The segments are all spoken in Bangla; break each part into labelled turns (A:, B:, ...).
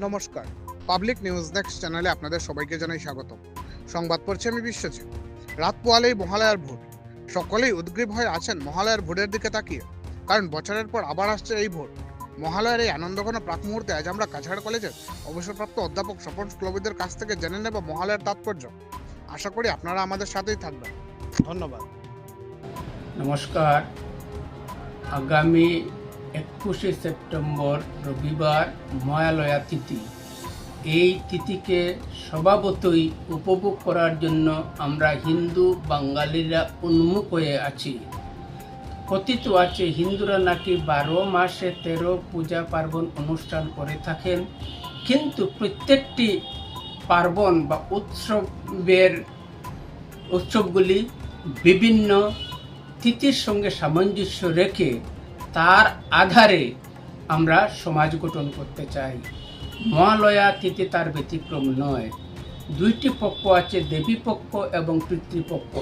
A: নমস্কার। পাবলিক নিউজ নেক্সট চ্যানেলে আপনাদের সবাইকে জানাই স্বাগত সংবাদ পড়ছি আমি বিশ্বজিৎ। রাত পোয়ালেই মহালয়ার ভোট। সকলেই উদ্গ্রীব হয়ে আছেন মহালয়ার ভোটের দিকে তাকিয়ে। কারণ বছরের পর আবার আসছে এই ভোট। মহালয়ার এই আনন্দঘন প্রাক মুহূর্তে আজ আমরা কাছাড় কলেজের অবসরপ্রাপ্ত অধ্যাপক স্বপন ক্লবিদের কাছ থেকে জেনে নেব মহালয়ার তাৎপর্য। আশা করি আপনারা আমাদের সাথেই থাকবেন। ধন্যবাদ।
B: নমস্কার। আগামী একুশে সেপ্টেম্বর, রবিবার, মহালয়া তিথি। এই তিথিকে স্বভাবতই উপভোগ করার জন্য আমরা হিন্দু বাঙালিরা উন্মুখ হয়ে আছি। কথিত আছে, হিন্দুরা নাকি বারো মাসে তেরো পূজা পার্বণ অনুষ্ঠান করে থাকেন। কিন্তু প্রত্যেকটি পার্বণ বা উৎসবের উৎসবগুলি বিভিন্ন তিথির সঙ্গে সামঞ্জস্য রেখে তার আধারে আমরা সমাজ গঠন করতে চাই। মহালয়া তিথি তার ব্যতিক্রম নয়। দুইটি পক্ষ আছে দেবী পক্ষ এবং পিতৃপক্ষ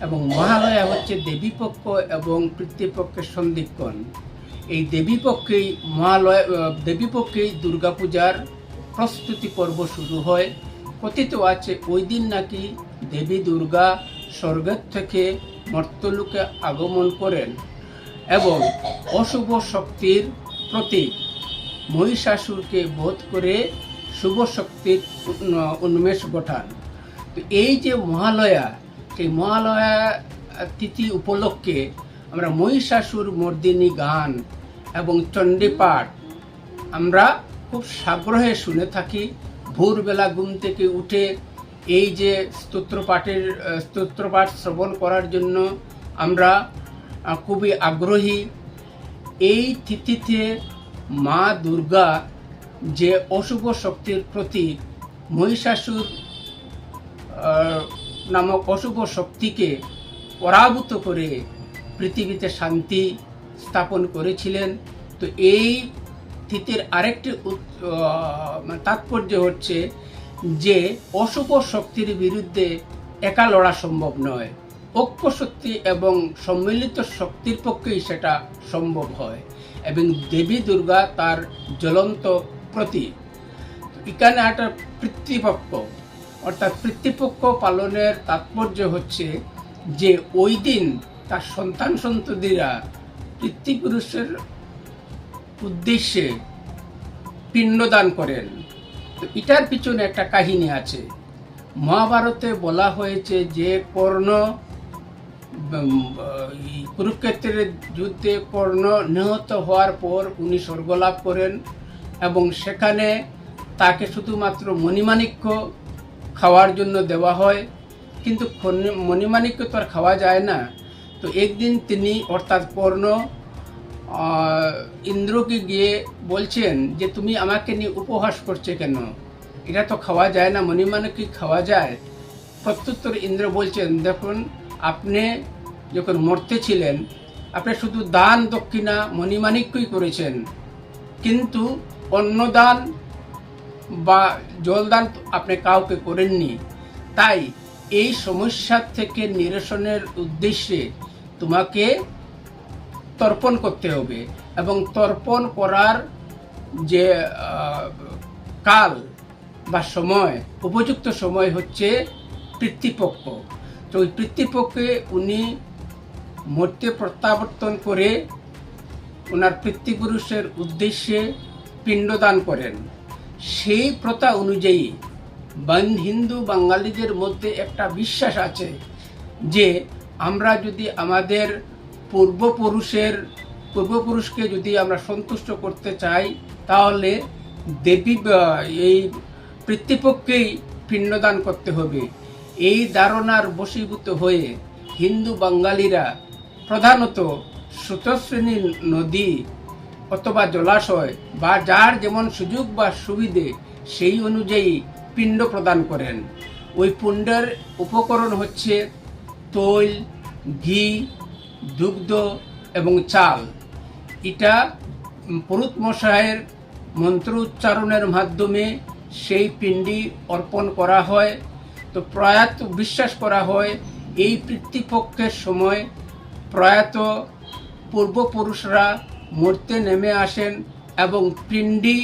B: এবং মহালয়া হচ্ছে দেবী পক্ষ এবং পিতৃপক্ষের সন্ধিক্ষণ। এই দেবী পক্ষেই মহালয়া আহ, দেবী পক্ষেই দুর্গাপূজার প্রস্তুতি পর্ব শুরু হয়। কথিত আছে ওই দিন নাকি দেবী দুর্গা স্বর্গের থেকে মর্তলোকে আগমন করেন। এবং অশুভ শক্তির প্রতীক। মহিষাসুরকে বোধ করে শুভ শক্তির উন্মেষ ঘটান তো এই যে মহালয়া, সেই মহালয়া তিথি উপলক্ষে আমরা মহিষাসুর মর্দিনী গান এবং চণ্ডীপাঠ আমরা খুব সাগ্রহে শুনে থাকি। ভোরবেলা ঘুম থেকে উঠে এই যে স্তোত্রপাঠের, স্তোত্রপাঠ শ্রবণ করার জন্য আমরা খুবই আগ্রহী। এই তিথিতে মা দুর্গা যে অশুভ শক্তির প্রতীক মহিষাসুর নামক অশুভ শক্তিকে পরাভূত করে পৃথিবীতে শান্তি স্থাপন করেছিলেন। তো এই তিথির আরেকটি মানে তাৎপর্য হচ্ছে যে অশুভ শক্তির বিরুদ্ধে একা লড়া সম্ভব নয়। ঐক্য শক্তি এবং সম্মিলিত শক্তির পক্ষেই সেটা সম্ভব হয়। এবং দেবী দুর্গা তার জ্বলন্ত প্রতীক। এখানে একটা পিতৃপক্ষ, অর্থাৎ পিতৃপক্ষ পালনের তাৎপর্য হচ্ছে যে ওই দিন তার সন্তান সন্ততিরা পিতৃপুরুষের উদ্দেশ্যে পিণ্ডদান করেন। তো এটার পিছনে একটা কাহিনী আছে। মহাভারতে বলা হয়েছে যে কর্ণ কুরুক্ষেত্রের যুদ্ধে কর্ণ নিহত হওয়ার পর উনি স্বর্গলাভ করেন এবং সেখানে তাকে শুধুমাত্র মণিমাণিক্য খাওয়ার জন্য দেওয়া হয়। কিন্তু মণিমাণিক্য তো আর খাওয়া যায় না। তো একদিন তিনি অর্থাৎ কর্ণ ইন্দ্রকে গিয়ে বলছেন যে, তুমি আমাকে নিয়ে উপহাস করছে কেন? এটা তো খাওয়া যায় না মণিমানে কি খাওয়া যায়। প্রত্যুত্তর ইন্দ্র বলছেন, দেখুন আপনি যখন মরতে ছিলেন, আপনি শুধু দান দক্ষিণা মণিমাণিক্যই করেছেন। কিন্তু অন্নদান বা জলদান আপনি কাউকে করেননি। তাই এই সমস্যার থেকে নিরসনের উদ্দেশ্যে তোমাকে তর্পণ করতে হবে এবং তর্পণ করার যে কাল বা সময়, উপযুক্ত সময় হচ্ছে পিতৃপক্ষ। তো ওই পিতৃপক্ষে উনি মূর্তি প্রত্যাবর্তন করে ওনার পিতৃপুরুষের উদ্দেশ্যে পিণ্ডদান করেন। সেই প্রথা অনুযায়ী বান- হিন্দু বাঙালিদের মধ্যে একটা বিশ্বাস আছে যে আমরা যদি আমাদের পূর্বপুরুষের, পূর্বপুরুষকে যদি আমরা সন্তুষ্ট করতে চাই, তাহলে দেবী, এই পিতৃপক্ষেই পিণ্ডদান করতে হবে। এই ধারণার বশীভূত হয়ে হিন্দু বাঙালিরা প্রধানত স্রোতশ্রেণী নদী অথবা জলাশয় বা যার যেমন সুযোগ বা সুবিধে, সেই অনুযায়ী পিণ্ড প্রদান করেন। ওই পিণ্ডের উপকরণ হচ্ছে তৈল, ঘি, দুগ্ধ এবং চাল। এটা পুরুত মশাইয়ের মন্ত্র উচ্চারণের মাধ্যমে সেই পিণ্ডি অর্পণ করা হয়। তো প্রয়াত বিশ্বাস করা হয়, এই পিতৃপক্ষের সময় প্রয়াত পূর্বপুরুষরা মরতে নেমে আসেন এবং পিণ্ডি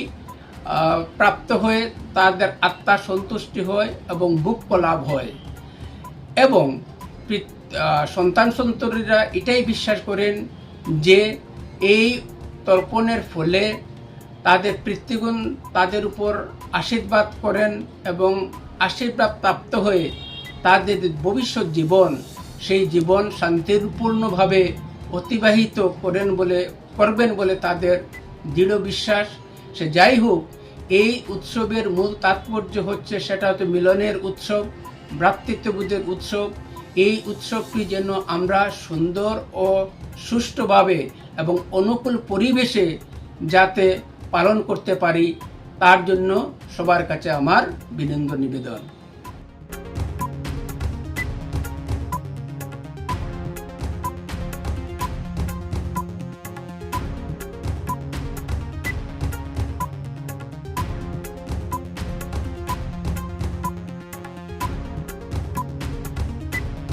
B: প্রাপ্ত হয়ে তাদের আত্মা সন্তুষ্টি হয় এবং বুক লাভ হয়। এবং সন্তান সন্তরীরা এটাই বিশ্বাস করেন যে এই তর্পণের ফলে তাদের পিতৃগুণ তাদের উপর আশীর্বাদ করেন এবং আশীর্বাদ প্রাপ্ত হয়ে তাদের ভবিষ্যৎ জীবন, সেই জীবন শান্তিপূর্ণভাবে অতিবাহিত করেন বলে, করবেন বলে তাদের দৃঢ় বিশ্বাস। সে যাই হোক, এই উৎসবের মূল তাৎপর্য হচ্ছে সেটা হচ্ছে মিলনের উৎসব, ভ্রাতৃত্ববোধের উৎসব। এই উৎসবটি যেন আমরা সুন্দর ও সুষ্ঠুভাবে এবং অনুকূল পরিবেশে যাতে পালন করতে পারি। তার জন্য সবার কাছে আমার বিনম্র নিবেদন।